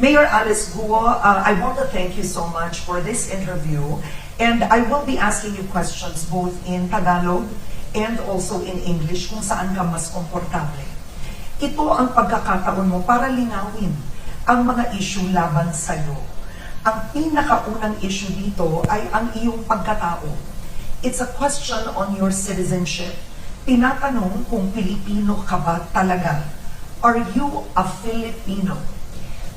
Mayor Alice Guo, uh, I want to thank you so much for this interview. And I will be asking you questions both in Tagalog and also in English kung saan ka mas komportable. Ito ang pagkakataon mo para linawin ang mga issue laban sa'yo. Ang pinakaunang issue dito ay ang iyong pagkatao. It's a question on your citizenship. Tinatanong kung Pilipino ka ba talaga. Are you a Filipino?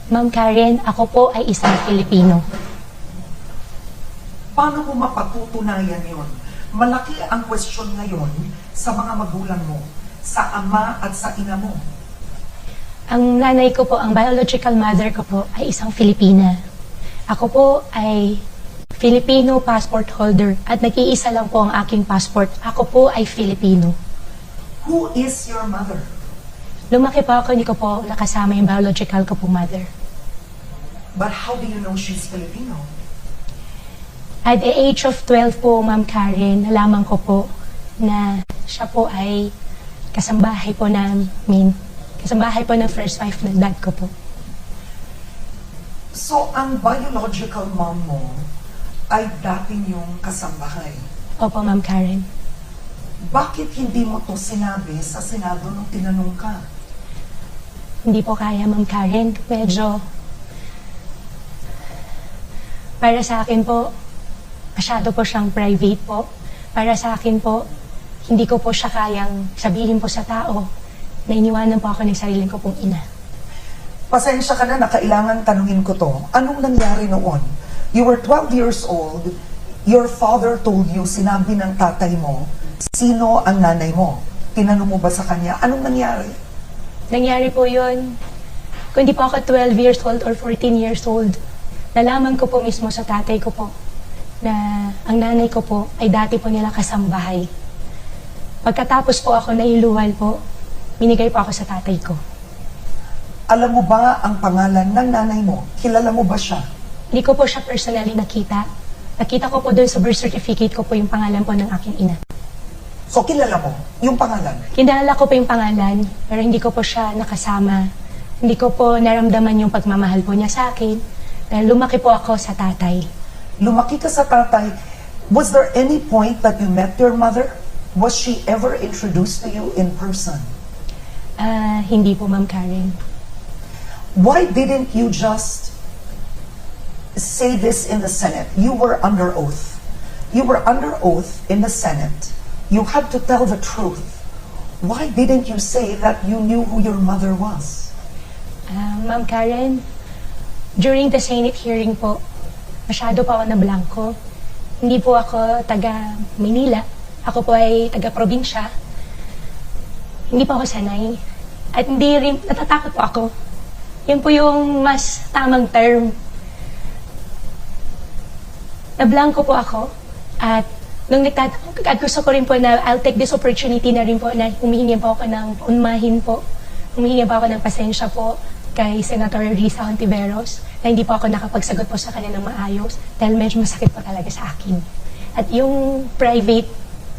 Ma'am Karen, ako po ay isang Filipino. Paano mo mapatutunayan yon? Malaki ang question ngayon sa mga magulang mo, sa ama at sa ina mo. Ang nanay ko po, ang biological mother ko po ay isang Filipina. Ako po ay Filipino passport holder at nag-iisa lang po ang aking passport. Ako po ay Filipino. Who is your mother? Lumaki po ako, hindi ko po nakasama yung biological ko po mother. But how do you know she's Filipino? At the age of 12 po, Ma'am Karen, nalaman ko po na siya po ay kasambahay po namin. Kasambahay po ng first wife ng dad ko po. So, ang biological mom mo ay dating yung kasambahay. Opo, Ma'am Karen. Bakit hindi mo to sinabi sa Senado nung tinanong ka? Hindi po kaya, Ma'am Karen. Medyo, para sa akin po, masyado po siyang private po. Para sa akin po, hindi ko po siya kayang sabihin po sa tao na iniwanan po ako ng sarili ko pong ina. Pasensya ka na na kailangan tanungin ko to. Anong nangyari noon? You were 12 years old. Your father told you, sinabi ng tatay mo, sino ang nanay mo? Tinanong mo ba sa kanya? Anong nangyari? Nangyari po yun, kung di po ako 12 years old or 14 years old, nalaman ko po mismo sa tatay ko po na ang nanay ko po ay dati po nila kasambahay. Pagkatapos po ako nailuwal po, binigay po ako sa tatay ko. Alam mo ba ang pangalan ng nanay mo? Kilala mo ba siya? Hindi ko po siya personally nakita. Nakita ko po doon sa birth certificate ko po yung pangalan po ng aking ina. So, kilala mo yung pangalan. Kinalala ko po yung pangalan, pero hindi ko po siya nakasama. Hindi ko po naramdaman yung pagmamahal po niya sa akin. Dahil lumaki po ako sa tatay. Lumaki ka sa tatay. Was there any point that you met your mother? Was she ever introduced to you in person? Ah, hindi po, Ma'am Karen. Why didn't you just say this in the Senate? You were under oath. You were under oath in the Senate. You had to tell the truth. Why didn't you say that you knew who your mother was? Ah, Ma'am Karen, during the Senate hearing po, masyado pa ako na blanco. Hindi po ako taga Manila. Ako po ay taga probinsya. Hindi po ako sanay. At hindi rin, natatakot po ako. Yan po yung mas tamang term. Na-blanco po ako. At nung nagtatanong, at gusto ko rin po na I'll take this opportunity na rin po na humihingi po ako ng unmahin po. Humihingi po ako ng pasensya po kay Senator Risa Hontiveros na hindi po ako nakapagsagot po sa kanya ng maayos dahil medyo masakit po talaga sa akin. At yung private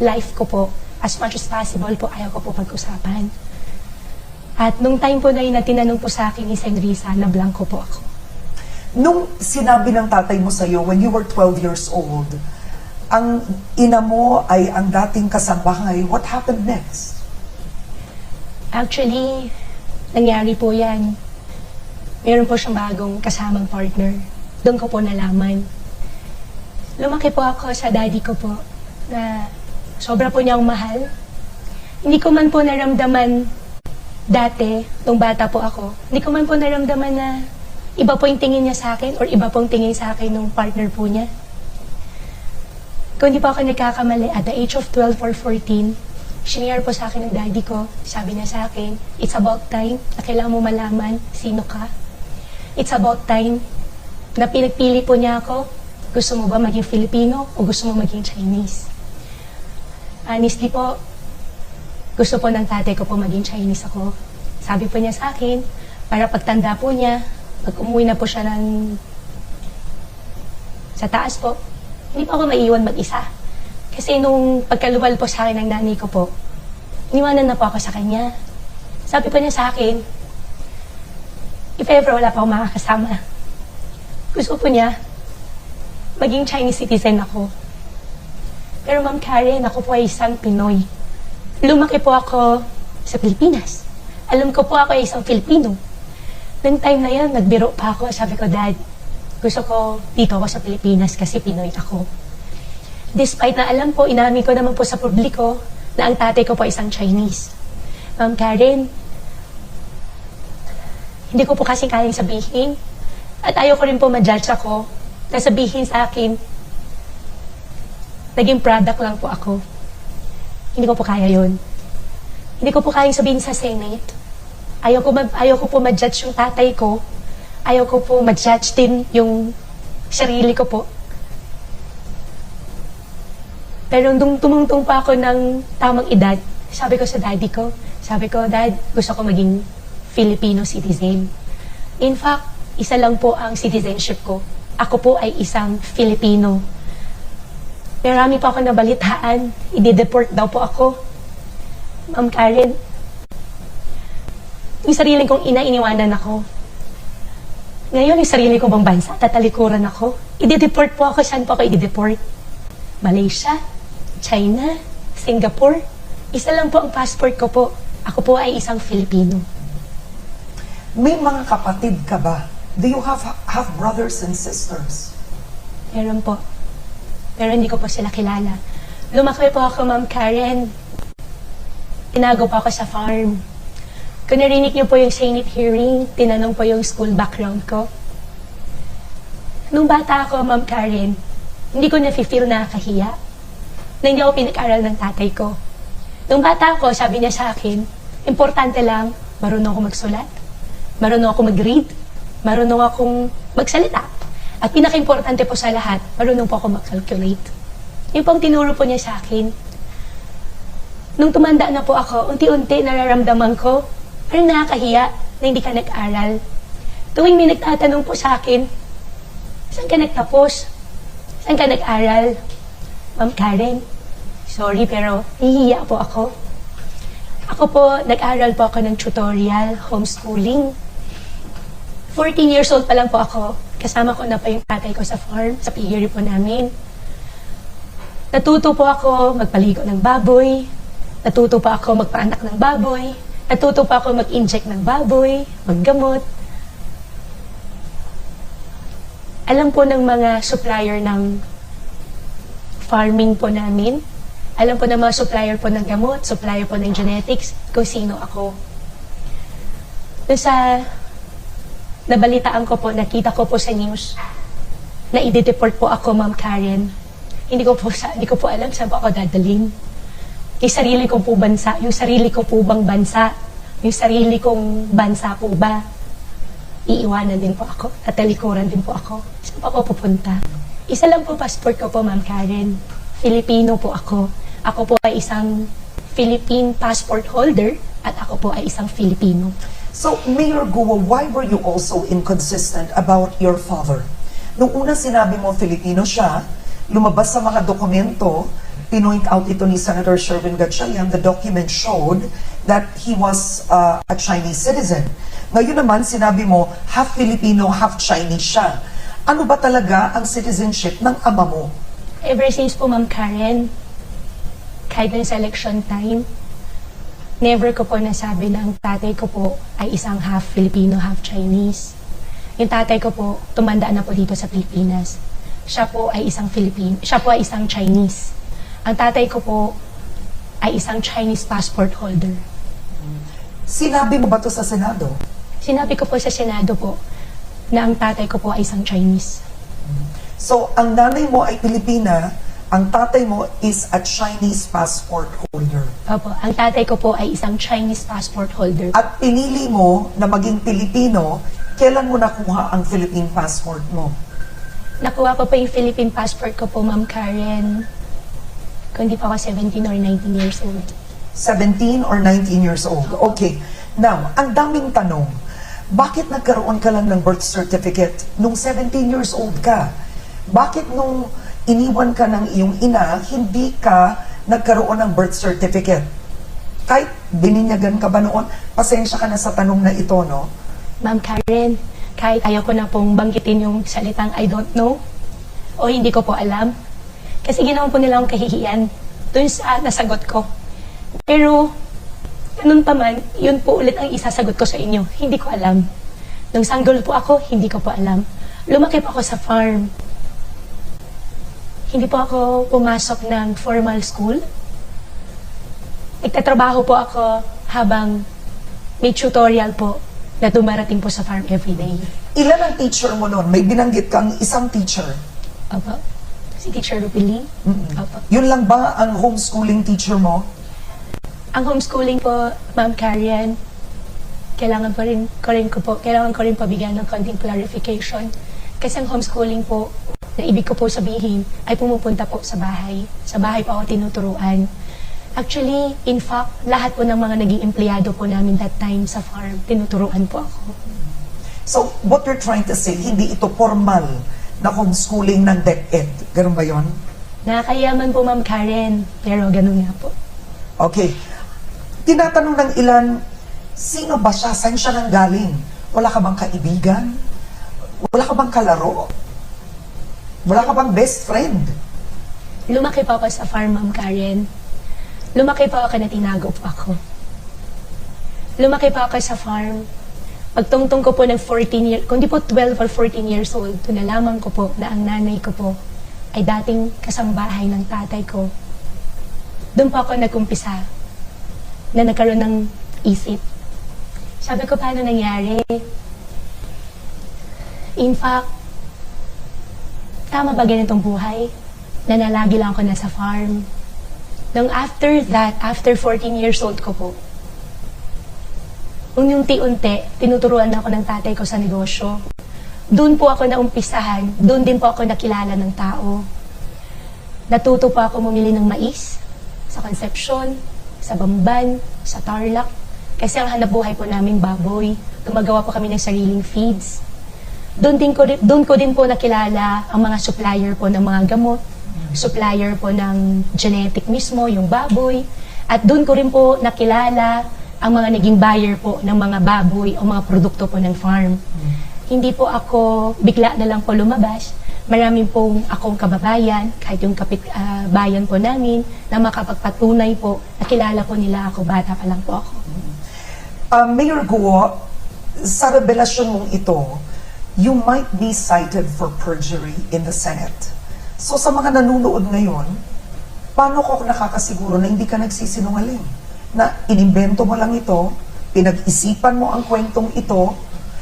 life ko po, as much as possible po, ayaw ko po pag-usapan. At nung time po na yun na tinanong po sa akin ni Sen Risa, na blanco po ako. Nung sinabi ng tatay mo sa'yo when you were 12 years old, ang ina mo ay ang dating kasambahay, what happened next? Actually, nangyari po yan. Meron po siyang bagong kasamang partner. Doon ko po nalaman. Lumaki po ako sa daddy ko po na sobra po niyang mahal. Hindi ko man po naramdaman dati, nung bata po ako, hindi ko man po naramdaman na iba po yung tingin niya sa akin or iba pong tingin sa akin nung partner po niya. Kung hindi po ako nagkakamali, at the age of 12 or 14, sinare po sa akin ng daddy ko, sabi niya sa akin, it's about time na kailangan mo malaman sino ka. It's about time na pinagpili po niya ako, gusto mo ba maging Filipino o gusto mo maging Chinese? Honestly po, gusto po ng tatay ko po maging Chinese ako. Sabi po niya sa akin, para pagtanda po niya, pag umuwi na po siya ng sa taas po, hindi po ako maiiwan mag-isa. Kasi nung pagkaluwal po sa akin ng nanay ko po, iniwanan na po ako sa kanya. Sabi po niya sa akin, if ever wala pa akong makakasama, gusto po niya, maging Chinese citizen ako. Pero Ma'am Karen, ako po ay isang Pinoy. Lumaki po ako sa Pilipinas. Alam ko po ako ay isang Filipino. Nung time na yan, nagbiro pa ako. Sabi ko, Dad, gusto ko dito ako sa Pilipinas kasi Pinoy ako. Despite na alam po, inamin ko naman po sa publiko na ang tatay ko po isang Chinese. Ma'am Karen, hindi ko po kasi kayang sabihin. At ayaw ko rin po ma-judge ako na sabihin sa akin, naging product lang po ako. Hindi ko po kaya yun. Hindi ko po kayang sabihin sa Senate. Ayaw ko, ma- ayaw ko po ma-judge yung tatay ko. Ayaw ko po ma-judge din yung sarili ko po. Pero nung tumungtong pa ako ng tamang edad, sabi ko sa daddy ko, sabi ko, Dad, gusto ko maging Filipino citizen. In fact, isa lang po ang citizenship ko. Ako po ay isang Filipino. Marami pa ako nabalitaan. I-deport daw po ako. Ma'am Karen, yung sarili kong ina, iniwanan ako. Ngayon, yung sarili ko bang bansa, tatalikuran ako. I-deport po ako. Saan po ako i-deport? Malaysia, China, Singapore. Isa lang po ang passport ko po. Ako po ay isang Filipino. May mga kapatid ka ba? Do you have have brothers and sisters? Meron po. Pero hindi ko po sila kilala. Lumaki po ako, Ma'am Karen. Tinago po ako sa farm. Kung narinig niyo po yung Senate hearing, tinanong po yung school background ko. Nung bata ako, Ma'am Karen, hindi ko na-feel nakakahiya na hindi ako pinag-aral ng tatay ko. Nung bata ako, sabi niya sa akin, importante lang, marunong ako magsulat, marunong ako mag-read, marunong akong magsalita. At pinaka-importante po sa lahat, marunong po ako mag-calculate. Yun po ang tinuro po niya sa akin. Nung tumanda na po ako, unti-unti nararamdaman ko, parang nakakahiya na hindi ka nag-aral. Tuwing may nagtatanong po sa akin, saan ka nagtapos? Saan ka nag-aral? Ma'am Karen, sorry pero nahihiya po ako. Ako po, nag-aral po ako ng tutorial, homeschooling. 14 years old pa lang po ako. Kasama ko na pa yung tatay ko sa farm, sa piggery po namin. Natuto po ako magpaligo ng baboy. Natuto pa ako magpaanak ng baboy. Natuto pa ako mag-inject ng baboy, maggamot. Alam po ng mga supplier ng farming po namin. Alam po ng mga supplier po ng gamot, supplier po ng genetics, kung sino ako. Doon sa nabalitaan ko po, nakita ko po sa news, na i-deport po ako, Ma'am Karen. Hindi ko po, sa, hindi ko po alam saan po ako dadalhin. Yung sarili ko po bansa, yung sarili ko po bang bansa, yung sarili kong bansa po ba, iiwanan din po ako, at talikuran din po ako. Saan po ako pupunta? Isa lang po passport ko po, Ma'am Karen. Filipino po ako. Ako po ay isang Philippine passport holder at ako po ay isang Filipino. So, Mayor Guo, why were you also inconsistent about your father? Nung una sinabi mo Filipino siya, lumabas sa mga dokumento, pinoint out ito ni Senator Sherwin Gatchalian, the document showed that he was uh, a Chinese citizen. Ngayon naman, sinabi mo, half Filipino, half Chinese siya. Ano ba talaga ang citizenship ng ama mo? Ever since po, Ma'am Karen, kahit na sa election time, never ko po nasabi na ang tatay ko po ay isang half Filipino, half Chinese. Yung tatay ko po, tumanda na po dito sa Pilipinas. Siya po ay isang Filipino, siya po ay isang Chinese. Ang tatay ko po ay isang Chinese passport holder. Sinabi mo ba to sa Senado? Sinabi ko po sa Senado po na ang tatay ko po ay isang Chinese. So, ang nanay mo ay Pilipina, ang tatay mo is a Chinese passport holder. Opo, ang tatay ko po ay isang Chinese passport holder. At pinili mo na maging Pilipino, kailan mo nakuha ang Philippine passport mo? Nakuha ko pa yung Philippine passport ko po, Ma'am Karen. Kung di pa ako 17 or 19 years old. 17 or 19 years old. Okay. Now, ang daming tanong. Bakit nagkaroon ka lang ng birth certificate nung 17 years old ka? Bakit nung iniwan ka ng iyong ina, hindi ka nagkaroon ng birth certificate? Kahit bininyagan ka ba noon, pasensya ka na sa tanong na ito, no? Ma'am Karen, kahit ayaw ko na pong banggitin yung salitang I don't know o hindi ko po alam. Kasi ginawa po nila akong kahihiyan dun sa nasagot ko. Pero, ganun pa man, yun po ulit ang isasagot ko sa inyo. Hindi ko alam. Nung sanggol po ako, hindi ko po alam. Lumaki po ako sa farm. Hindi po ako pumasok ng formal school. Nagtatrabaho po ako habang may tutorial po na dumarating po sa farm everyday. Ilan ang teacher mo noon? May binanggit kang isang teacher. Opo. Si Teacher Rupili. Opo. Yun lang ba ang homeschooling teacher mo? Ang homeschooling po, Ma'am Karen, kailangan po rin, ko rin ko po, kailangan ko rin pabigyan ng konting clarification. Kasi ang homeschooling po, na ibig ko po sabihin, ay pumupunta po sa bahay. Sa bahay po ako tinuturuan. Actually, in fact, lahat po ng mga naging empleyado po namin that time sa farm, tinuturuan po ako. So, what you're trying to say, hindi ito formal na homeschooling ng DepEd. Ganun ba yon? Nakakayaman po, Ma'am Karen, pero ganun nga po. Okay. Tinatanong ng ilan, sino ba siya? Saan siya nang galing? Wala ka bang kaibigan? Wala ka bang kalaro? Wala ka bang best friend? Lumaki po ako sa farm, Ma'am Karen. Lumaki po ako na tinago ako. Lumaki po ako sa farm. Pagtungtong ko po ng 14 years, kundi po 12 or 14 years old, doon nalaman ko po na ang nanay ko po ay dating kasambahay ng tatay ko. Doon po ako nagkumpisa na nagkaroon ng isip. Sabi ko, paano nangyari? In fact, tama ba ganitong buhay? Na nalagi lang ako nasa farm. Nung after that, after 14 years old ko po, unti-unti, tinuturuan ako ng tatay ko sa negosyo. Doon po ako naumpisahan, doon din po ako nakilala ng tao. Natuto po ako bumili ng mais sa Concepcion, sa Bamban, sa Tarlac. Kasi ang hanap buhay po namin baboy. Gumagawa po kami ng sariling feeds. Doon din ko doon ko din po nakilala ang mga supplier po ng mga gamot, supplier po ng genetic mismo, yung baboy. At doon ko rin po nakilala ang mga naging buyer po ng mga baboy o mga produkto po ng farm. Hindi po ako bigla na lang po lumabas. Maraming pong akong kababayan, kahit yung kapit ah, bayan po namin, na makapagpatunay po, nakilala po nila ako, bata pa lang po ako. Uh, Mayor Guo, sa revelasyon mong ito, you might be cited for perjury in the Senate. So sa mga nanonood ngayon, paano ko nakakasiguro na hindi ka nagsisinungaling? Na inimbento mo lang ito, pinag-isipan mo ang kwentong ito,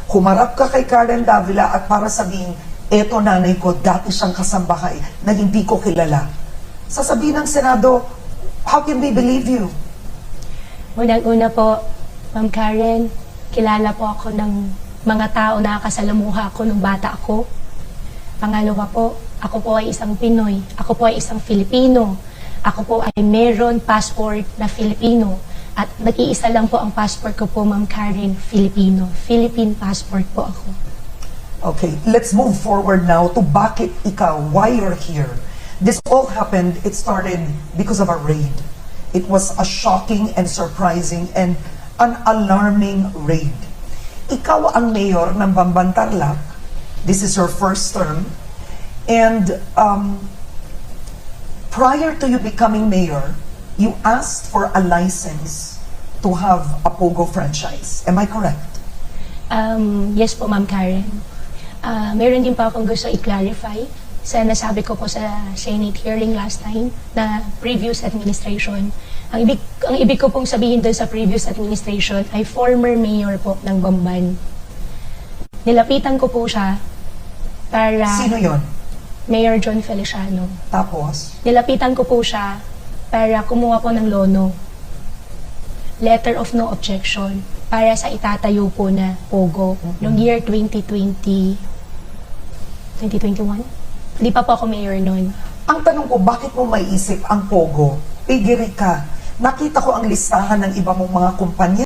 humarap ka kay Karen Davila at para sabihin, eto nanay ko, dati siyang kasambahay na hindi ko kilala. Sasabihin ng Senado, how can we believe you? Unang-una po, Ma'am Karen, kilala po ako ng mga tao na kasalamuha ko nung bata ako. Pangalawa po, ako po ay isang Pinoy. Ako po ay isang Filipino. Ako po ay meron passport na Filipino. At nag-iisa lang po ang passport ko po, Ma'am Karen, Filipino. Philippine passport po ako. Okay, let's move forward now to bakit ikaw, why you're here. This all happened, it started because of a raid. It was a shocking and surprising and an alarming raid. Ikaw ang mayor ng Bambantarlac. This is your first term. And um, prior to you becoming mayor, you asked for a license to have a Pogo franchise. Am I correct? Um, yes po, Ma'am Karen. Ah, meron din pa akong gusto i-clarify sa nasabi ko po sa Senate hearing last time na previous administration. Ang ibig, ang ibig ko pong sabihin doon sa previous administration ay former mayor po ng Bamban. Nilapitan ko po siya para Sino yon? Mayor John Feliciano. Tapos? Nilapitan ko po siya para kumuha po ng lono. Letter of no objection para sa itatayo po na POGO noong year 2020 2021? Hindi pa po ako mayor noon. Ang tanong ko, bakit mo maiisip ang Pogo? Pigiri ka. Nakita ko ang listahan ng iba mong mga kumpanya